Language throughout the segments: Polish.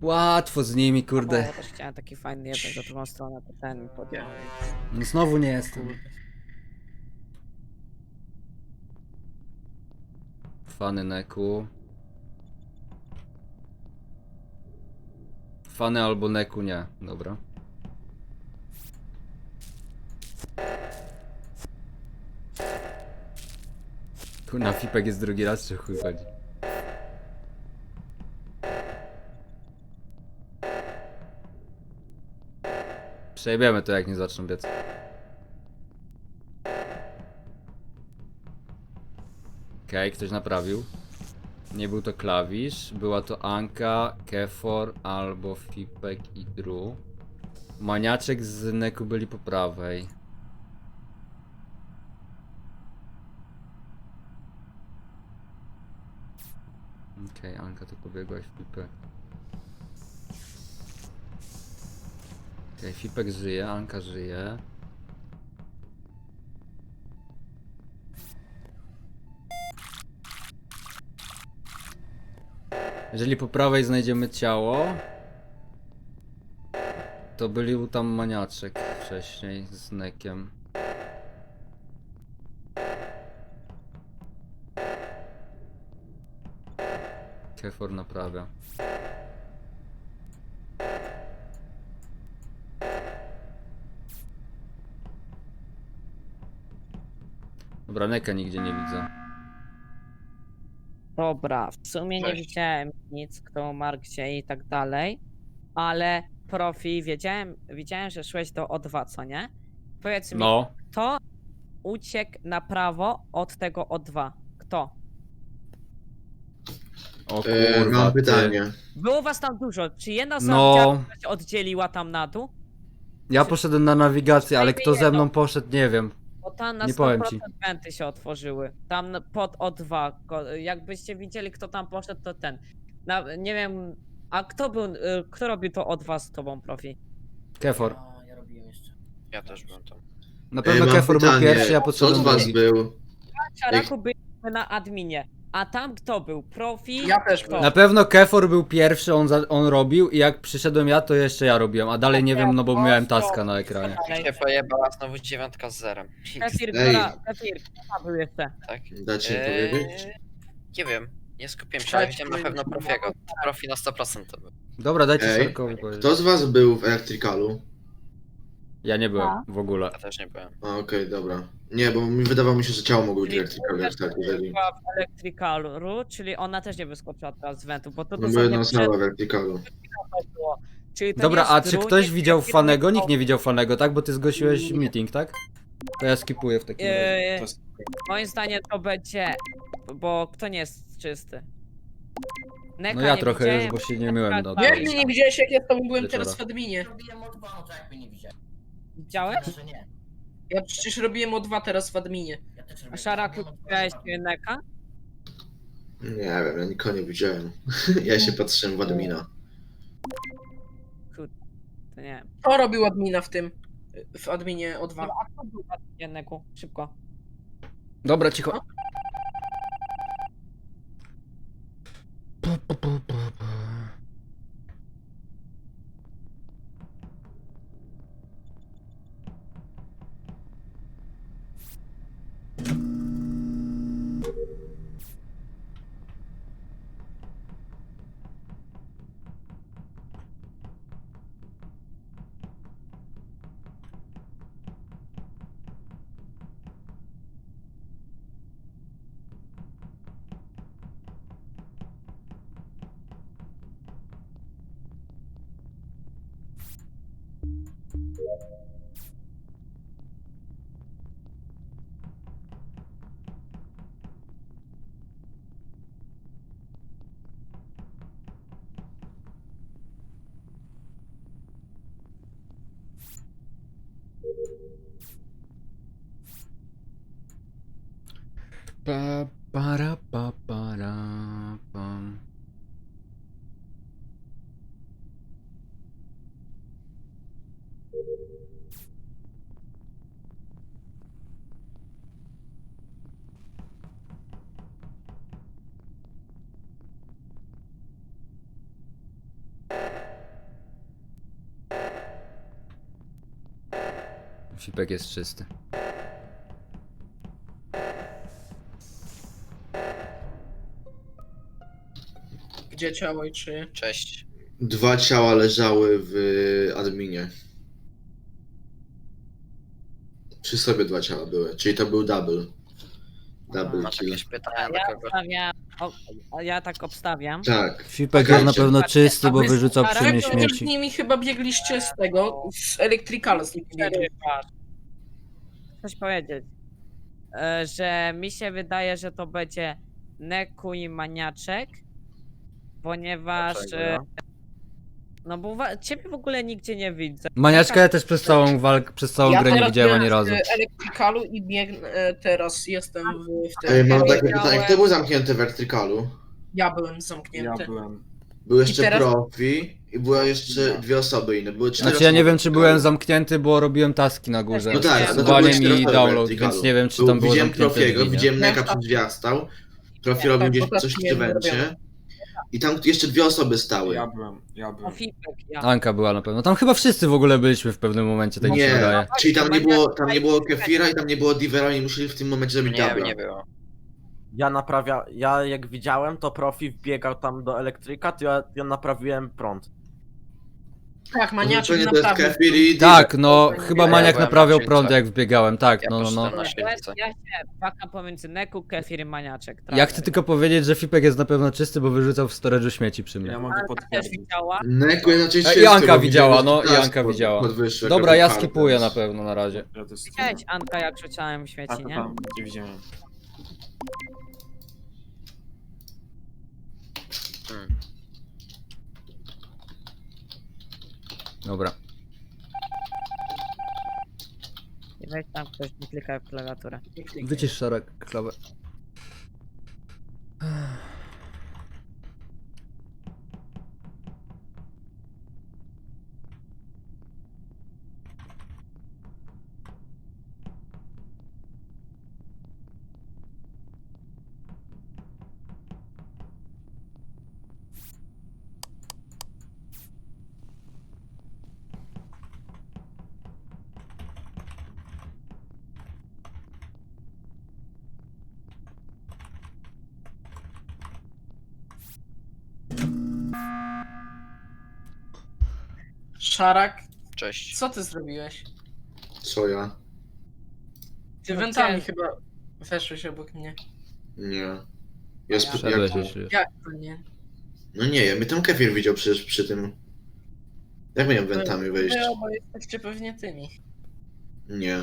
Łatwo z nimi, kurde. ja też chciałem taki fajny jeden za drugą stronę, to ten mi podjął. No znowu nie jestem. Fany Neku. Fany albo Neku nie. Dobra. Tu na Fipek jest drugi raz, czy chuj chodzi? Przejebiemy to jak nie zaczną biec. Okej, ktoś naprawił. Nie był to klawisz, była to Anka, Kefor albo Fipek i Dru. Maniaczek z Neku byli po prawej. Okej, Anka tu pobiegłaś, Fipek. Okej, Fipek żyje, Anka żyje. Jeżeli po prawej znajdziemy ciało, to byli tam maniaczek wcześniej z nekiem. Kefor naprawia. Dobra, neka nigdzie nie widzę. Dobra, w sumie nie Cześć. widziałem nic, kto umarł gdzie i tak dalej, ale profi, wiedziałem, widziałem, że szłeś do O2, co nie? Powiedz mi, No, kto uciekł na prawo od tego O2? Kto? o E, kurwa, mam ty. pytanie. Było was tam dużo, czy jedna osoba No. się oddzieliła tam na dół? Ja poszedłem na nawigację, ale kto ze mną poszedł, nie wiem. Bo tam na Nie 100% powiem ci. wenty się otworzyły. Tam na- pod O2. ko- Jakbyście widzieli, kto tam poszedł, to ten. Na, nie wiem, a kto był, y, kto robił to O2 z tobą, profi? Kefor. Ja, ja robiłem jeszcze. Ja też byłem tam. Na pewno Kefor był pierwszy, ja Kto podszedłem z was drugi. był? Czaraku byliśmy na adminie. A tam kto był? Profi? Ja też Kto? byłem. Na pewno Kefor był pierwszy, on, za, on robił i jak przyszedłem ja, to jeszcze ja robiłem, a dalej nie wiem, no bo miałem taska na ekranie. Dalej. się pojebała znowu dziewiątka z zerem. Kefir, Ej. która, Kefir, kto tam był jeszcze? Tak? Dacie mi Eee, powiedzieć? nie wiem, nie skupiłem się, ale widziałem na pewno profiego. Profi na 100% to był. Dobra, dajcie Ej, powiedzieć. Kto z was był w Electricalu? Ja nie byłem w ogóle. Ja też nie byłem. A, okej, dobra. Nie, bo mi wydawało mi się, że ciało mogło być w Czyli Electricalu, jak tak, jeżeli... Była w Electricalu, czyli ona też nie wyskoczyła teraz z wentu, bo to No bo dosłownie jedna przed znała w to było. Czyli to Dobra, nie a jest czy drugi, ktoś widział Fanego? Nikt nie widział Fanego, tak? Bo ty zgłosiłeś meeting, tak? To ja skipuję w takim razie. Eee, moim zdaniem to będzie, bo kto nie jest czysty? Neka No ja nie trochę widziałem, już, bo się nie myłem do Jak mnie nie widziałeś, jak ja z tobą byłem Wieczora. teraz w adminie? Robiłem od dwa, no to jakby nie widziałem. Widziałeś? Że nie. Ja przecież robiłem o dwa teraz w adminie. Ja też A Szaraku, od dwa, widziałeś no to- Neka? Nie wiem, ja nikogo nie widziałem. ja się patrzyłem w admina. To nie wiem. Kto robił admina w tym? W adminie o dwa. A kto był na jednego? Szybko. Dobra, cicho. Pa, para, pa, para, pam. Fipek jest czysty. Gdzie ciało i czy... Cześć. Dwa ciała leżały w adminie. Przy sobie dwa ciała były, czyli to był double. Double Masz kill. jakieś pytania do Ja kogoś? obstawiam, o, a ja tak obstawiam. Tak. Fipek jest na pewno czysty, bo Wy- wyrzucał Wy- przy mnie z śmieci. nimi chyba biegliście z tego, z Electricala z nimi biegli. Coś powiedzieć. E, Że mi się wydaje, że to będzie Neku i Maniaczek, ponieważ... Dlaczego, e, no? No bo wa- ciebie w ogóle nigdzie nie widzę. Maniaczka ja też przez całą walkę, przez całą Ja grę nie teraz widziałem byłem ani razu. w Electricalu i biegnę, e, teraz jestem w, w Ej, tym. mam takie pytanie, kto był zamknięty w Verticalu? Ja byłem zamknięty. Ja byłem. Był jeszcze teraz- profi i były jeszcze dwie osoby inne. Były cztery Znaczy ja nie osoby wiem w czy byłem zamknięty, bo robiłem taski na górze. No tak, no to Usuwaniem były cztery i osoby w download, Verticalu. więc nie wiem czy Był- tam było Widziałem zamknięte profiego, drzwi, nie? widziałem Neka tam- przy drzwiach stał. Profi Ja robił tam gdzieś coś nie wencie. robiłem. I tam jeszcze dwie osoby stały. Ja byłem, ja byłem. Fipek, ja. Anka była na pewno. Tam chyba wszyscy w ogóle byliśmy w pewnym momencie, tak mi się Nie, wydaje. czyli tam nie było, tam nie było Kefira i tam nie było Divera i musieli w tym momencie zrobić Nie, dubla. nie było. Ja naprawia, ja jak widziałem, to profi wbiegał tam do elektryka, to ja, ja naprawiłem prąd. Tak, No maniaczek Zupełnie to jest naprawdę. Kefir i Diver. Tak, no Ja chyba byłem maniak na naprawiał prąd jak wbiegałem, tak, Ja no no no. poszedłem na Ja, ja się waham pomiędzy Neku, Kefir i Maniaczek. Ja chcę tylko powiedzieć, że Fipek jest na pewno czysty, bo wyrzucał w storage'u śmieci przy mnie. Ja mogę też potwierdzić. widziała. Neku jest raczej E, czysty, i Anka bo widziała, no, że i task Anka pod- widziała. Dobra, ja skipuję na pewno na razie. Ja Widziałeś Anka jak rzucałem A śmieci, to nie? tam, gdzie widziałem. Dobra. I weź tam ktoś mi klika w klawiaturę. Wycisz szarek klawę. Szarak, Cześć. co ty zrobiłeś? Co ja? Ty No wentami chciałem- chyba weszłeś obok mnie. Nie. Ja sp- Wszedłeś jak... jeśli... Jak to nie? No nie, ja mnie tam Kefir widział przecież przy tym. Jak miałem wentami wejść? Wy oboje jesteście pewnie tymi. Nie.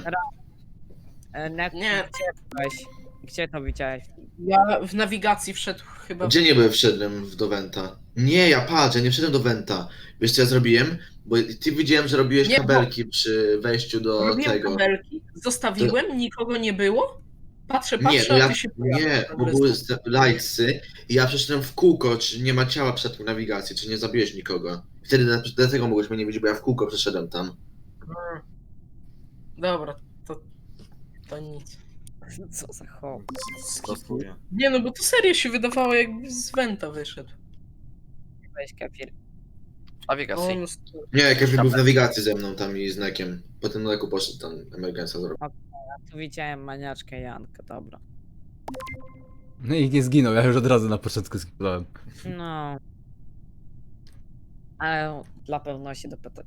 E, Neku, Nie. gdzie byłeś? Gdzie to widziałeś? Ja w nawigacji wszedł chyba... Gdzie nie byłem wszedłem w- do Wenta? Nie, ja patrz, ja nie wszedłem do Wenta. Wiesz co ja zrobiłem? Bo ty widziałem, że robiłeś Nie, bo- kabelki przy wejściu do Robiłem tego. kabelki, zostawiłem, nikogo nie było. Patrzę, Nie, patrzę, no a ja, ty się nie, pojawiasz bo nagle były z- te lightsy i ja przeszedłem w kółko, czy nie ma ciała przed tą nawigacji, czy nie zabiłeś nikogo. Wtedy na- dlatego mogłeś mnie nie widzieć, bo ja w kółko przeszedłem tam. Dobra, to... To nic. Co za chłop? Nie no, bo to serio się wydawało jakby z Wenta wyszedł. Weź Kefir. Nawigacji. On... Nie, Kefir był w nawigacji ze mną tam i z Nekiem. Potem na Neku poszedł tam emergencja zrobił. Tu widziałem Maniaczkę i Ankę, dobra. No i nie zginął, ja już od razu na początku skipowałem. No. Ale dla pewności dopytać.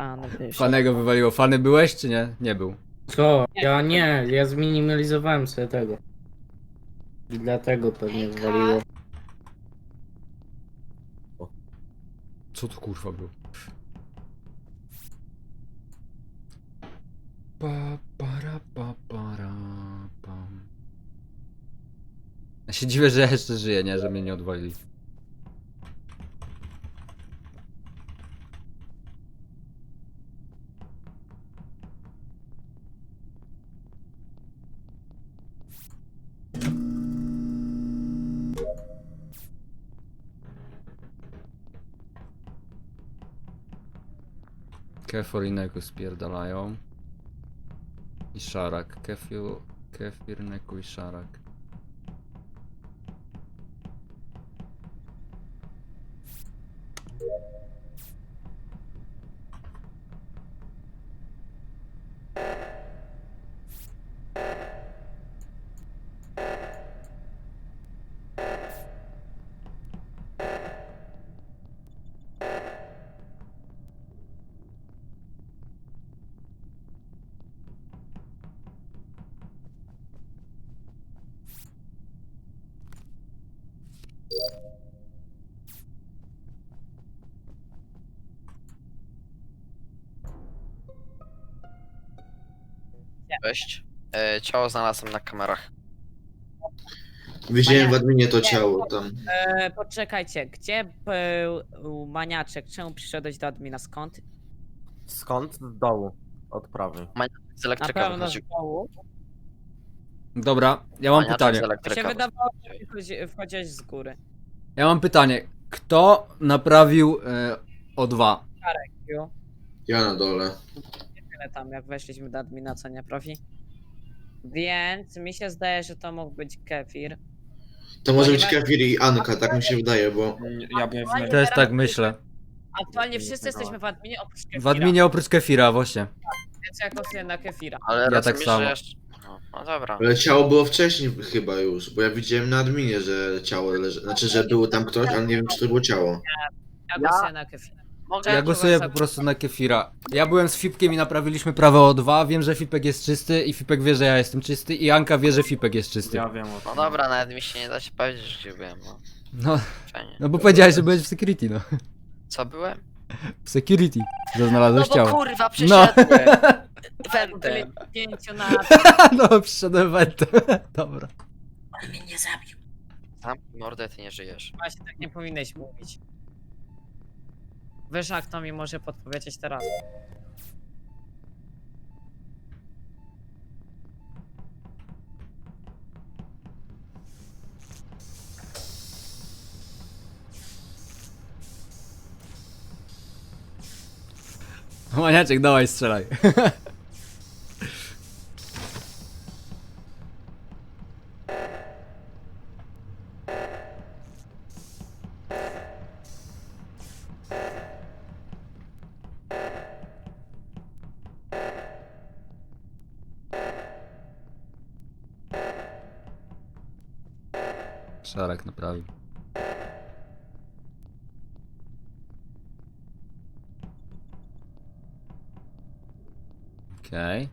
Fany wyszły. Fanego wywaliło. Fany byłeś czy nie? Nie był. Co? Ja nie, ja zminimalizowałem sobie tego. I dlatego pewnie zwaliło. Co to kurwa było? Pa, para, pa, para, pam. Ja się dziwię, że jeszcze żyję, nie? Że mnie nie odwalili. Kefor i Neku spierdalają. I Szarak. Kefir, Neku i Szarak. Cześć. E, ciało znalazłem na kamerach. Widziałem w adminie to ciało tam. E, poczekajcie, gdzie był maniaczek? Czemu przyszedłeś do admina? Skąd? Skąd? Z dołu. Od prawej. Z Na elektryka pewno z wychodził. dołu. Dobra, ja mam Maniaczek pytanie. Z się elektryka wydawało, że wchodzi- wchodziłeś z góry. Ja mam pytanie. Kto naprawił e, O2? Ju, Ja na dole. Tam, jak weszliśmy do admina, co nie, profi? Więc mi się zdaje, że to mógł być kefir. To może być Kefir i Anka, tak mi się wydaje, bo Ja w Aktualnie Też tak myślę. Aktualnie wszyscy jesteśmy w adminie oprócz kefira. W adminie oprócz Kefira, właśnie. Więc ja głosuję na kefira. Ale Ja tak samo. jeszcze... No, no dobra. ale ciało było wcześniej chyba już, bo ja widziałem na adminie, że ciało leży. Znaczy, że było tam ktoś, ale nie wiem, czy to było ciało. Ja głosuję na kefira. Mogę... Ja głosuję po prostu na Kefira. Ja byłem z Fipkiem i naprawiliśmy prawo O2. Wiem, że Fipek jest czysty i Fipek wie, że ja jestem czysty i Anka wie, że Fipek jest czysty. Ja wiem o No tym. dobra, nawet mi się nie da się powiedzieć, gdzie byłem, no. No, Fajnie. no bo powiedziałeś, że byłeś w security, no. Co byłem? W security. Że znalazłeś No bo ciało. kurwa, No. przeszedłem. Byli Wentem. pięciu na no, przyszedłem wentem. Dobra. On mnie nie zabił. Zamknij mordę, ty nie żyjesz. Właśnie tak nie powinieneś mówić. Wiesz, a kto mi może podpowiedzieć teraz? Maniaczek, dawaj, strzelaj. Szarek naprawił. Okej.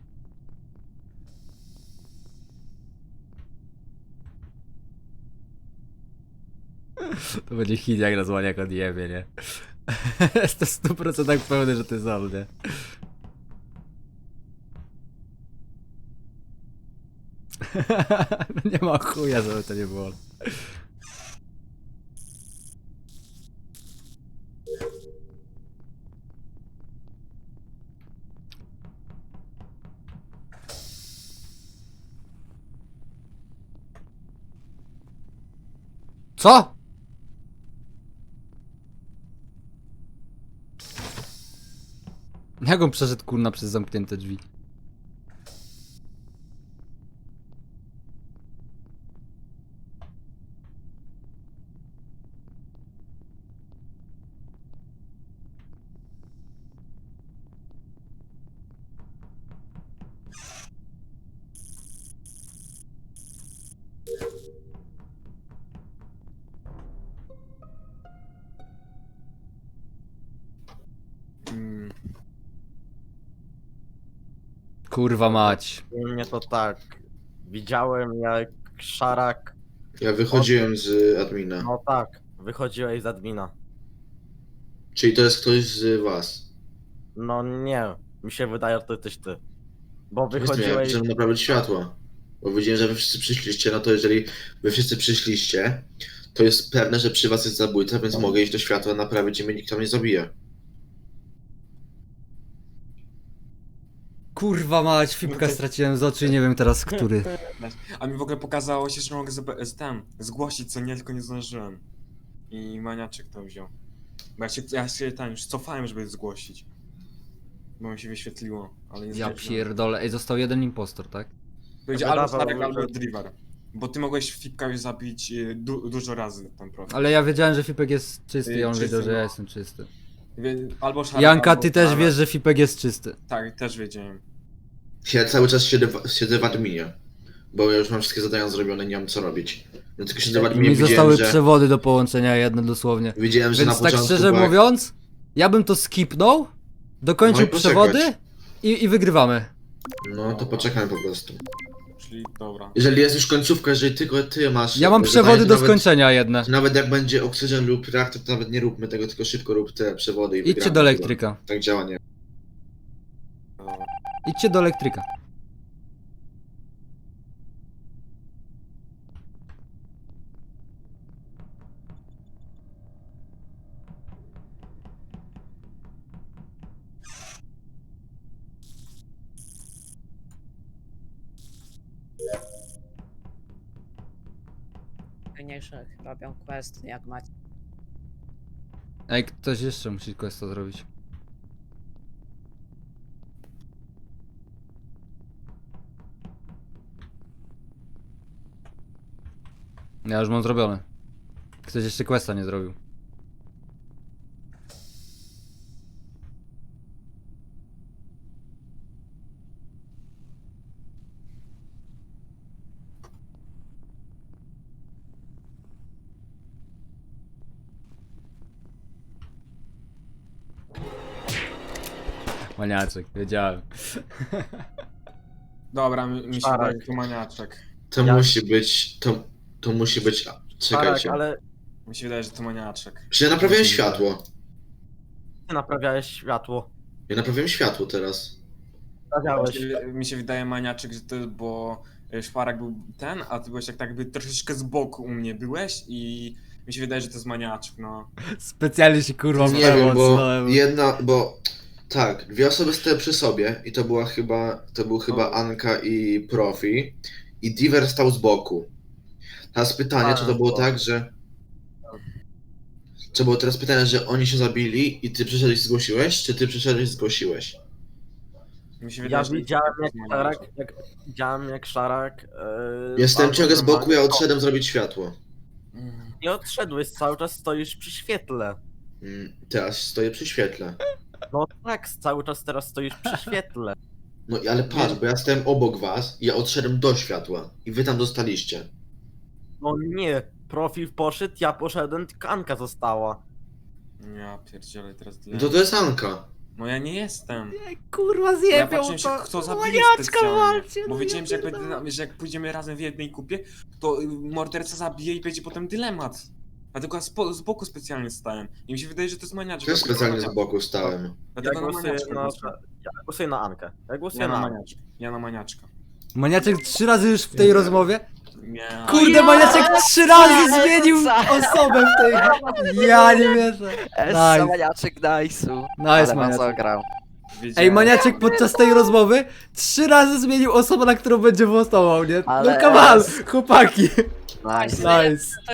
To będzie hit jak nas maniak odjebie, nie? Jestem 100% pewny, że to jest on, nie? ma chuja, żeby to nie było. Co? Jak on przeszedł kurna przez zamknięte drzwi? Mm, Kurwa mać. U mnie to tak. Widziałem jak szarak. Ja wychodziłem z admina. No tak, wychodziłeś z admina. Czyli to jest ktoś z was. No nie, mi się wydaje, że to jesteś ty. Bo Ja wychodziłeś. chciałem naprawić światła. Bo widziałem, że wy wszyscy przyszliście, no to jeżeli wy wszyscy przyszliście, to jest pewne, że przy was jest zabójca, więc mogę iść do światła naprawić i mnie nikt tam nie zabije. Kurwa mać, Fipka straciłem z oczu i nie wiem teraz który. A mi w ogóle pokazało się, że mogę z ten, zgłosić co nie, tylko nie zdążyłem. I maniaczek to wziął. Bo ja się, ja się ten, już cofałem, żeby zgłosić. Bo mi się wyświetliło, ale nie Ja zdążyłem. pierdolę. Ej, został jeden impostor, tak? Będzie Wydawało albo Starek, mi się- albo Driver. Bo ty mogłeś Fipka już zabić y, du dużo razy ten profil. Ale ja wiedziałem, że Fipek jest czysty i on Czysty, wiedział, że ja no. jestem czysty. Wie- Albo Szarek, Janka, albo ty też Starek. wiesz, że Fipek jest czysty. Tak, też wiedziałem. Ja cały czas siedzę w, siedzę w adminie. Bo ja już mam wszystkie zadania zrobione, nie mam co robić. No tylko siedzę w I adminie mi widziałem, zostały że, przewody do połączenia jedne dosłownie. widziałem, że Więc na tak początku szczerze była- mówiąc, ja bym to skipnął, dokończył No i poczekać. przewody i, i wygrywamy. No to poczekamy po prostu. Czyli dobra. Jeżeli jest już końcówka, jeżeli tylko ty masz... Ja mam zadanie, przewody to do nawet- skończenia jedne. Nawet jak będzie oksygen lub reaktor, to nawet nie róbmy tego, tylko szybko rób te przewody i Idźcie wygramy do elektryka. Tak działa, nie? Idźcie do elektryka. Fajniejszych robią questy, jak macie. Ej, ktoś jeszcze musi questa zrobić. Ja już mam zrobione. Ktoś jeszcze questa nie zrobił. Maniaczek, wiedziałem. Dobra, mi, mi się Szarek. wydaje, że to maniaczek. To Ja- musi być, to, to musi być, czekajcie. ale Mi się wydaje, że to maniaczek. Przecież ja naprawiałem światło. ty naprawiałeś światło. Ja naprawiałem światło teraz. Naprawiałeś. Mi, mi się wydaje maniaczek, że ty, bo y, szparek był ten, a ty byłeś jak tak jakby troszeczkę z boku u mnie byłeś i mi się wydaje, że to jest maniaczek, no. Specjalnie się kurwa Nie wiem, bo jedna, bo tak, dwie osoby stały przy sobie i to była chyba, to był chyba O. Anka i Profi i Diver stał z boku. Teraz pytanie, czy to było tak, że czy było teraz pytanie, że oni się zabili i ty przyszedłeś i zgłosiłeś, czy ty przyszedłeś i zgłosiłeś? Mi się Ja widziałem jak Szarak, jak, widziałem jak Szarak... Yy, Jestem bardzo ciągle z boku, ja normalnie- odszedłem zrobić światło. Mm. Nie odszedłeś, cały czas stoisz przy świetle. Mm, Teraz stoję przy świetle. No tak, cały czas teraz stoisz przy świetle. No i ale patrz, bo ja stałem obok was i ja odszedłem do światła i wy tam dostaliście. No nie, profil poszedł, ja poszedłem, tylko Anka została. Ja pierdzielę teraz No to to jest Anka. No ja nie jestem. Kurwa Ja zjebią patrzyłem się, to. kto zabije Maniaczka specjalnie. walcie, Bo no wiedziałem, że jak, pierdolę. będę, że jak pójdziemy razem w jednej kupie, to y, morderca zabije i będzie potem dylemat. Dlatego ja spo, z boku specjalnie stałem. I mi się wydaje, że to jest maniaczek. Też Dlatego specjalnie z boku stałem. Ja Dlatego na głosuję maniaczka na, głosuję. ja głosuję na Ankę. Ja głosuję Ja na na Ankę. maniaczka. Ja na maniaczka. Maniaczek trzy razy już w tej rozmowie? Nie. Kurde, Maniaczek trzy razy zmienił osobę w tej... Ja nie wierzę. Nice, maniaczek nice'u. nice Maniaczek. zagrał. Ej, Wiedziałem. Maniaczek podczas tej rozmowy trzy razy zmienił osobę, na którą będzie głosował, nie? No Ale- kawał, chłopaki. Nice. Nice.